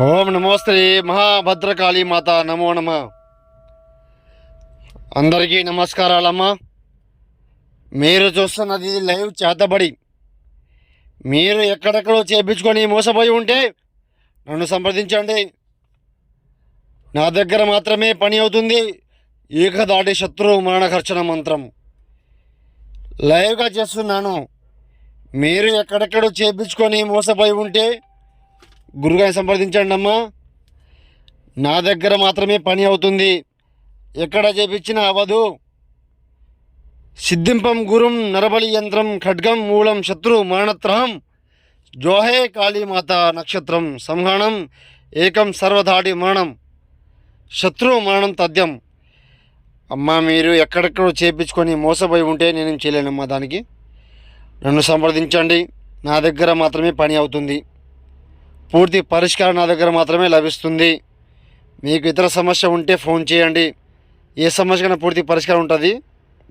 ఓం నమోస్త్రీ మహాభద్రకాళీ మాత నమో నమ. అందరికీ నమస్కారాలమ్మా. మీరు చూస్తున్నది లైవ్ చేతబడి. మీరు ఎక్కడెక్కడో చేపించుకొని మోసపోయి ఉంటే నన్ను సంప్రదించండి. నా దగ్గర మాత్రమే పని అవుతుంది. ఏకదాటి శత్రువు మరణకర్షణ మంత్రం. లైవ్గా చేస్తున్నాను. మీరు ఎక్కడెక్కడో చేపించుకొని మోసపోయి ఉంటే గురుగారిని సంప్రదించండి అమ్మా. నా దగ్గర మాత్రమే పని అవుతుంది. ఎక్కడ చేపించినా అవ్వదు సిద్ధింపం గురుం నరబలి యంత్రం ఖడ్గం మూలం శత్రు మరణత్రహం జోహే కాళీమాత నక్షత్రం సంహరణం ఏకం సర్వధాడి మరణం శత్రు మరణం తథ్యం అమ్మా మీరు ఎక్కడెక్కడో చేపించుకొని మోసపోయి ఉంటే నేనేం చేయలేనమ్మా దానికి. నన్ను సంప్రదించండి. నా దగ్గర మాత్రమే పని అవుతుంది. పూర్తి పరిష్కారం నా దగ్గర మాత్రమే లభిస్తుంది. మీకు ఇతర సమస్య ఉంటే ఫోన్ చేయండి. ఏ సమస్యకైనా పూర్తి పరిష్కారం ఉంటుంది.